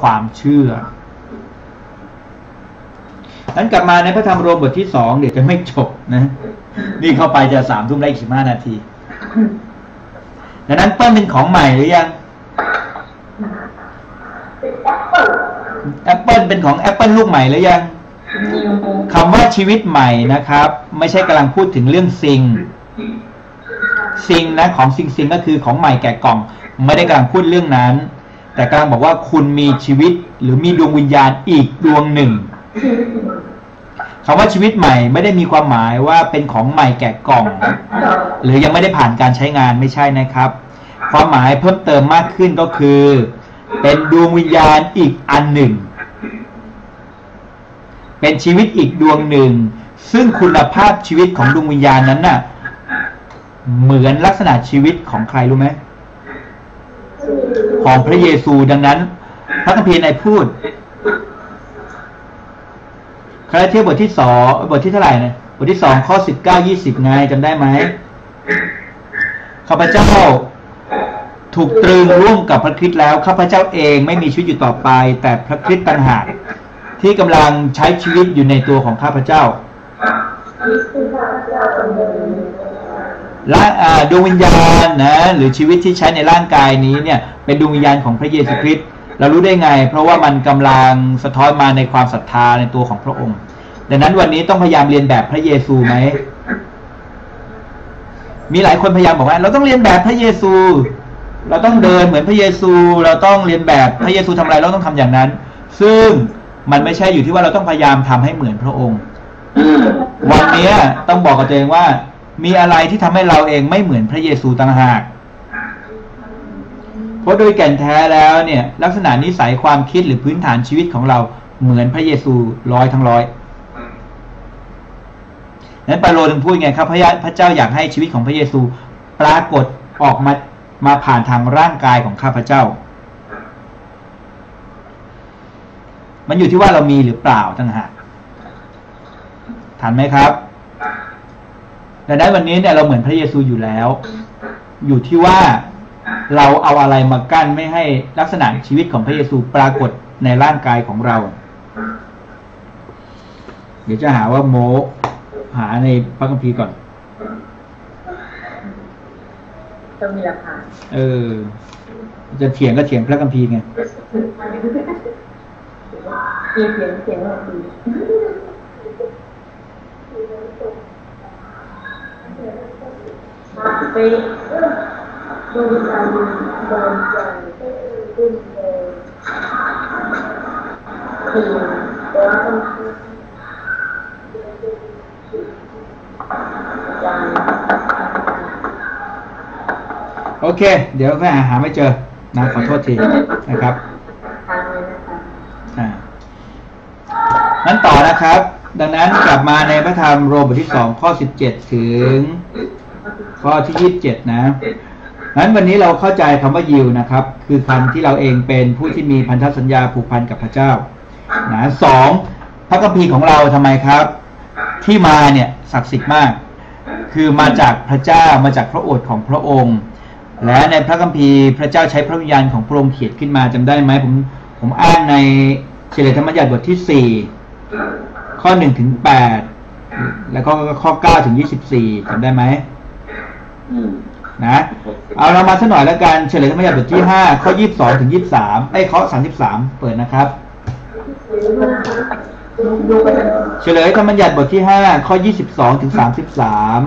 ความเชื่อนั้นกลับมาในพระธรรมโรมบทที่สองเดี๋ยวจะไม่จบนะ นี่เข้าไปจะสามทุ่มได้อีกสิบห้านาทีดังนั้นเปิ้ลเป็นของใหม่หรือยังแอปเปิลเป็นของแอปเปิลลูกใหม่หรือยังคำว่าชีวิตใหม่นะครับ ไม่ใช่กำลังพูดถึงเรื่องซิงซิงนะของซิงซิงก็คือของใหม่แกะกล่อง ไม่ได้กำลังพูดเรื่องนั้น แต่กำลังบอกว่าคุณมีชีวิตหรือมีดวงวิญญาณอีกดวงหนึ่งคำว่าชีวิตใหม่ไม่ได้มีความหมายว่าเป็นของใหม่แกะกล่อง หรือยังไม่ได้ผ่านการใช้งานไม่ใช่นะครับ ความหมายเพิ่มเติมมากขึ้นก็คือ เป็นดวงวิญญาณอีกอันหนึ่ง เป็นชีวิตอีกดวงหนึ่ง ซึ่งคุณภาพชีวิตของดวงวิญญาณนั้นน่ะ เหมือนลักษณะชีวิตของใครรู้ไหม ของพระเยซูดังนั้น พระคัมภีร์ในพูดคาราเทียบทที่สองบทที่เท่าไหร่นะบทที่สองข้อสิบเก้ายี่สิบไงจำได้ไหมข้าพเจ้าถูกตรึงร่วมกับพระคริสต์แล้วข้าพเจ้าเองไม่มีชีวิตอยู่ต่อไป แต่พระคริสต์ต่างหากที่กำลังใช้ชีวิตอยู่ในตัวของข้าพเจ้าและ ดวงวิญญาณนะหรือชีวิตที่ใช้ในร่างกายนี้เนี่ยเป็นดวงวิญญาณของพระเยซูคริสต์เรารู้ได้ไง เพราะว่ามันกำลังสะท้อนมาในความศรัทธาในตัวของพระองค์ ดังนั้นวันนี้ต้องพยายามเรียนแบบพระเยซูไหมมีหลายคนพยายามบอกว่า เราต้องเรียนแบบพระเยซู เราต้องเดินเหมือนพระเยซู เราต้องเรียนแบบพระเยซูทำอะไรเราต้องทำอย่างนั้น ซึ่งมันไม่ใช่อยู่ที่ว่าเราต้องพยายามทำให้เหมือนพระองค์ วันนี้ต้องบอกกับตัวเองว่า มีอะไรที่ทำให้เราเองไม่เหมือนพระเยซูต่างหาก เพราะโดยแก่นแท้แล้วเนี่ย ลักษณะนิสัยความคิดหรือพื้นฐานชีวิตของเราเหมือนพระเยซูร้อยทั้งร้อยนั้นปาโลถึงพูดไงครับพระพระเจ้าอยากให้ชีวิตของพระเยซูปรากฏออกมามาผ่านทางร่างกายของข้าพเจ้า มันอยู่ที่ว่าเรามีหรือเปล่าตั้งหากทันไหมครับ ดังนั้นวันนี้เนี่ยเราเหมือนพระเยซูอยู่แล้ว อยู่ที่ว่าเราเอาอะไรมากั้นไม่ให้ลักษณะชีวิตของพระเยซูปรากฏในร่างกายของเรา เดี๋ยวจะหาว่าโมหาในพระคัมภีร์ก่อนต้องมีหลักฐานเออ จะเถียงก็เถียงพระคัมภีร์ไงเถียงเถียงเถียงพระคัมภีร์ ไปดูการดนใจขึ้นเลยคือแต่ว่าต้องโอเค เดี๋ยวแม่หาไม่เจอนะขอโทษทีนะครับอ่านั้นต่อนะครับ ดังนั้นกลับมาในพระธรรมโรมบทที่สองข้อสิบเจ็ดถึง ข้อที่ยี่สิบเจ็ดนะนั้นวันนี้เราเข้าใจคำว่ายิวนะครับ คือคำที่เราเองเป็นผู้ที่มีพันธสัญญาผูกพันกับพระเจ้านะสองพระคัมภีร์ของเราทำไมครับ ที่มาเนี่ยศักดิ์สิทธิ์มาก คือมาจากพระเจ้ามาจากพระโอษฐ์ของพระองค์ และในพระคัมภีร์พระเจ้าใช้พระวิญญาณของพระองค์เขียนขึ้นมาจำได้ไหมผมผมอ่านในเฉลยธรรมยัติบทที่สี่ข้อหนึ่งถึงแปดแล้วก็ข้อเก้าถึงยี่สิบสี่จำได้ไหม นะเอาเรามาสักหน่อยแล้วกันเฉลยธรรมยัติบทที่ห้าข้อยี่สิบสองถึงยี่สิบสามไอ้ข้อสามสิบสามเปิดนะครับ เฉลยธรรมยัติบทที่ห้าข้อยี่สิบสองถึงสามสิบสาม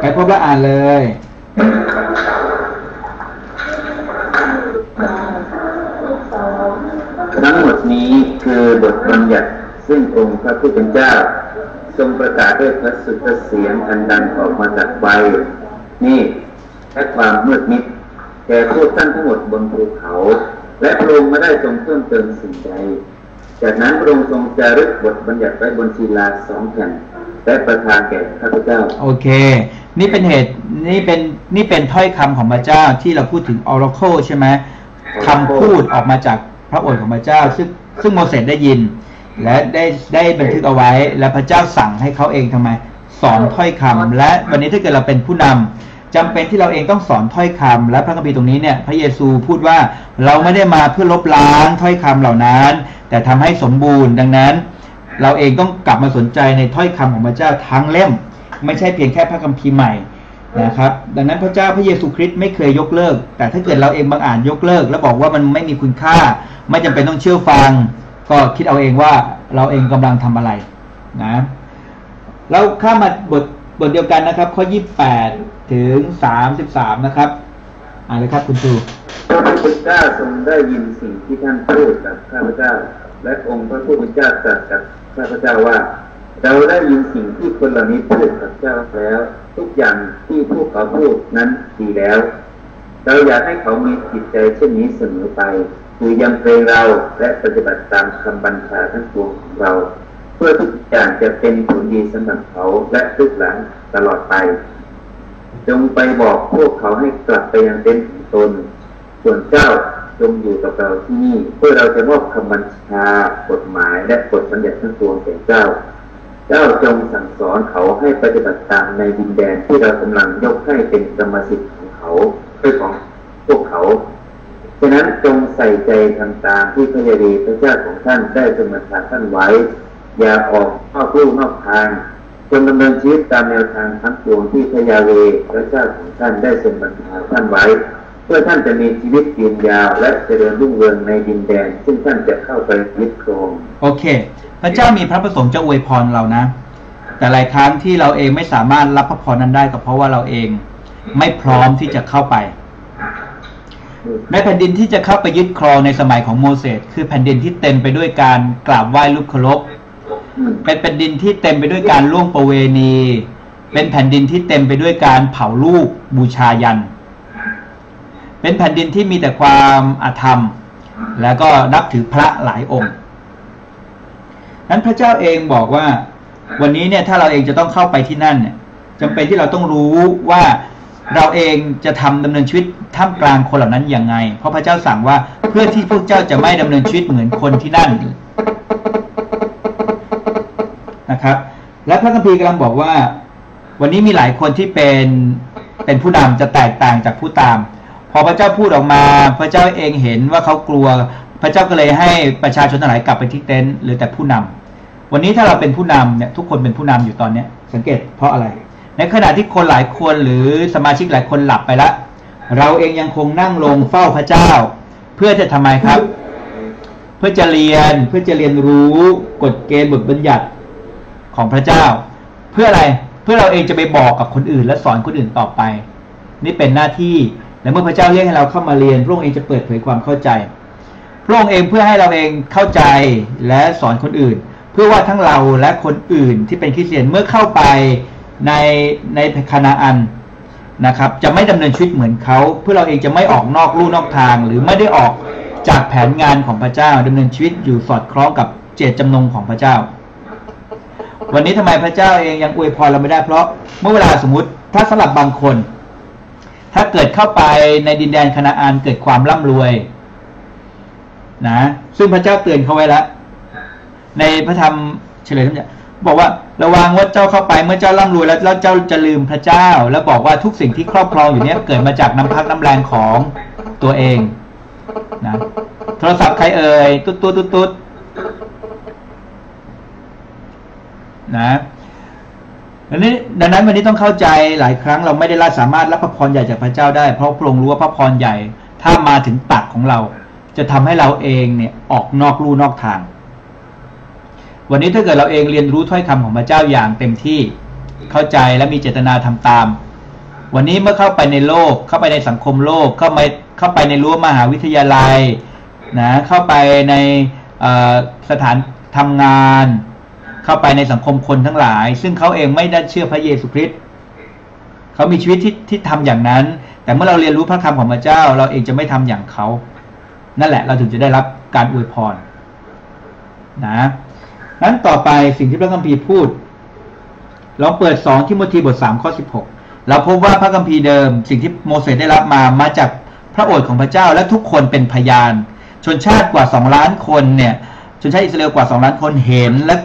ไปพบแล้วอ่านเลยทั้งหมดนี้คือบทบัญญัติ ซึ่งองค์พระผู้เป็นเจ้า ทรงประกาศด้วยพระสุทเสียงอันดังออกมาจากไฟนี่และความมืดมิดแก่พวกท่านทั้งหมดบนภูเขา และพระองค์ไม่ได้ทรงเพิ่มเติมสิ่งใด จากนั้นพระองค์ทรงจารึกบทบัญญัติไว้บนศิลาสองแผ่นและประทานแก่ข้าพเจ้า โอเค นี่เป็นเหตุนี่เป็นนี่เป็นถ้อยคำของพระเจ้าที่เราพูดถึง oracle ใช่ไหมคำพูดออกมาจากพระโอษฐ์ของพระเจ้า ซึ่งซึ่งโมเสสได้ยิน และได้ได้บันทึกเอาไว้ และพระเจ้าสั่งให้เขาเองทำไม สอนถ้อยคำและวันนี้ถ้าเกิดเราเป็นผู้นำจำเป็นที่เราเองต้องสอนถ้อยคำและพระคัมภีร์ตรงนี้เนี่ยพระเยซูพูดว่าเราไม่ได้มาเพื่อลบล้างถ้อยคำเหล่านั้น แต่ทำให้สมบูรณ์ดังนั้น เราเองต้องกลับมาสนใจในถ้อยคำของพระเจ้าทั้งเล่ม ไม่ใช่เพียงแค่พระคัมภีร์ใหม่นะครับ ดังนั้นพระเจ้าพระเยซูคริสต์ไม่เคยยกเลิก แต่ถ้าเกิดเราเองบางอ่านยกเลิก แล้วบอกว่ามันไม่มีคุณค่า ไม่จำเป็นต้องเชื่อฟัง ก็คิดเอาเองว่าเราเองกำลังทำอะไรนะเราข้ามาบทบทเดียวกันนะครับ ข้อ 28 ถึง 33 นะครับอ่านเลยครับคุณครูพระพุทธเจ้าทรงได้ยินสิ่งที่ท่านพูดกับข้าพเจ้า และองค์พระผู้เป็นเจ้าตรัสกับข้าพเจ้าว่า เราได้ยินสิ่งที่คนเหล่านี้พูดกับเจ้าแล้ว ทุกอย่างที่พวกเขาพูดนั้นดีแล้ว เราอยากให้เขามีจิตใจเช่นนี้เสมอไป คือยังเกรงเราและปฏิบัติตามคำบัญชาทั้งปวงของเรา เพื่อทุกอย่างจะเป็นผลดีสำหรับเขาและทุกหลังตลอดไป จงไปบอกพวกเขาให้กลับไปยังเต็นท์ของตน ส่วนเจ้าจงอยู่กับเราที่นี่เพื่อเราจะมอบคำบัญชากฎหมายและกฎบัญญัติทั้งปวงแก่เจ้า เจ้าจงสั่งสอนเขาให้ปฏิบัติตามในดินแดนที่เรากำลังยกให้เป็นกรรมสิทธิ์ของเขาคือของพวกเขา ฉะนั้นจงใส่ใจทำตามที่พระยาวีพระเจ้าของท่านได้ทรงบัญชาท่านไว้ อย่าออกนอกลู่นอกทางจงดำเนินชีวิตตามแนวทางทั้งปวงที่พระยาเวพระเจ้าของท่านได้ทรงบัญชาท่านไว้ เพื่อท่านจะมีชีวิตยืนยาวและเจริญรุ่งเรืองในดินแดน ซึ่งท่านจะเข้าไปยึดครองโอเค พระเจ้ามีพระประสงค์จะอวยพรเรานะ แต่หลายครั้งที่เราเองไม่สามารถรับพระพรนั้นได้ก็เพราะว่าเราเองไม่พร้อมที่จะเข้าไป ในแผ่นดินที่จะเข้าไปยึดครองในสมัยของโมเสสคือแผ่นดินที่เต็มไปด้วยการกราบไหว้รูปเคารพเป็นแผ่นดินที่เต็มไปด้วยการล่วงประเวณี เป็นแผ่นดินที่เต็มไปด้วยการเผาลูกบูชายัน เป็นแผ่นดินที่มีแต่ความอาธรรม แล้วก็นับถือพระหลายองค์นั้นพระเจ้าเองบอกว่า วันนี้เนี่ยถ้าเราเองจะต้องเข้าไปที่นั่นเนี่ยจำเป็นที่เราต้องรู้ว่า เราเองจะทำดำเนินชีวิตท่ามกลางคนเหล่านั้นอย่างไง เพราะพระเจ้าสั่งว่าเพื่อที่พวกเจ้าจะไม่ดำเนินชีวิตเหมือนคนที่นั่นนะครับ และพระคัมภีร์กำลังบอกว่า วันนี้มีหลายคนที่เป็นเป็นผู้นำจะแตกต่างจากผู้ตาม พอพระเจ้าพูดออกมา พระเจ้าเองเห็นว่าเขากลัว พระเจ้าก็เลยให้ประชาชนทั้งหลายกลับไปที่เต็นท์หรือแต่ผู้นำวันนี้ถ้าเราเป็นผู้นำเนี่ยทุกคนเป็นผู้นำอยู่ตอนเนี้ย สังเกตเพราะอะไร ในขณะที่คนหลายคนหรือสมาชิกหลายคนหลับไปแล้วเราเองยังคงนั่งลงเฝ้าพระเจ้า เพื่อจะทำไมครับ เพื่อจะเรียนเพื่อจะเรียนรู้กฎเกณฑ์บทบัญญัติของพระเจ้า เพื่ออะไรเพื่อเราเองจะไปบอกกับคนอื่น และสอนคนอื่นต่อไป นี่เป็นหน้าที่และเมื่อพระเจ้าเรียกให้เราเข้ามาเรียนพระองค์เองจะเปิดเผยความเข้าใจพระองค์เองเพื่อให้เราเองเข้าใจและสอนคนอื่น เพื่อว่าทั้งเราและคนอื่นที่เป็นคริสเตียนเมื่อเข้าไป ในในคณาอันนะครับ จะไม่ดำเนินชีวิตเหมือนเขาเพื่อเราเองจะไม่ออกนอกลู่นอกทาง หรือไม่ได้ออกจากแผนงานของพระเจ้าดำเนินชีวิตอยู่สอดคล้องกับเจตจำนงของพระเจ้า วันนี้ทำไมพระเจ้าเองยังอวยพรเราไม่ได้เพราะเมื่อเวลาสมมติถ้าสำหรับบางคน ถ้าเกิดเข้าไปในดินแดนคณาอันเกิดความร่ำรวยนะซึ่งพระเจ้าเตือนเขาไว้แล้วในพระธรรมเฉลยธรรมเนี่ย บอกว่าระวังว่าเจ้าเข้าไปเมื่อเจ้าร่ำรวยแล้วแล้วเจ้าจะลืมพระเจ้า แล้วบอกว่าทุกสิ่งที่ครอบครองอยู่เนี้ยเกิดมาจากน้ำพักน้ำแรงของตัวเองนะโทรศัพท์ใครเอ่ยตุ๊ดตุ๊ดตุ๊ดตุ๊ดนะดังนี้ดังนั้นวันนี้ต้องเข้าใจหลายครั้งเราไม่ได้สามารถรับพระพรใหญ่จากพระเจ้าได้ เพราะพระองค์รู้ว่าพระพรใหญ่ ถ้ามาถึงตักของเรา จะทำให้เราเองเนี่ยออกนอกลู่นอกทาง วันนี้ถ้าเกิดเราเองเรียนรู้ถ้อยคำของพระเจ้าอย่างเต็มที่เข้าใจและมีเจตนาทำตาม วันนี้เมื่อเข้าไปในโลก เข้าไปในสังคมโลก เข้าไปเข้าไปในรั้วมหาวิทยาลัยนะเข้าไปในสถานทำงาน เข้าไปในสังคมคนทั้งหลาย ซึ่งเขาเองไม่ได้เชื่อพระเยซูคริสต์เขามีชีวิตที่ที่ทำอย่างนั้น แต่เมื่อเราเรียนรู้พระคำของพระเจ้า เราเองจะไม่ทำอย่างเขา นั่นแหละเราถึงจะได้รับการอวยพรนะ นั้นต่อไปสิ่งที่พระคัมภีร์พูดเราเปิดสองทิโมธีบทสามข้อสิบหกเราพบว่าพระคัมภีร์เดิม สิ่งที่โมเสสได้รับมามาจากพระโอษฐ์ของพระเจ้าและทุกคนเป็นพยาน ชนชาติกว่าสองล้านคนเนี่ยชนชาติอิสราเอลกว่าสองล้านคนเห็นและ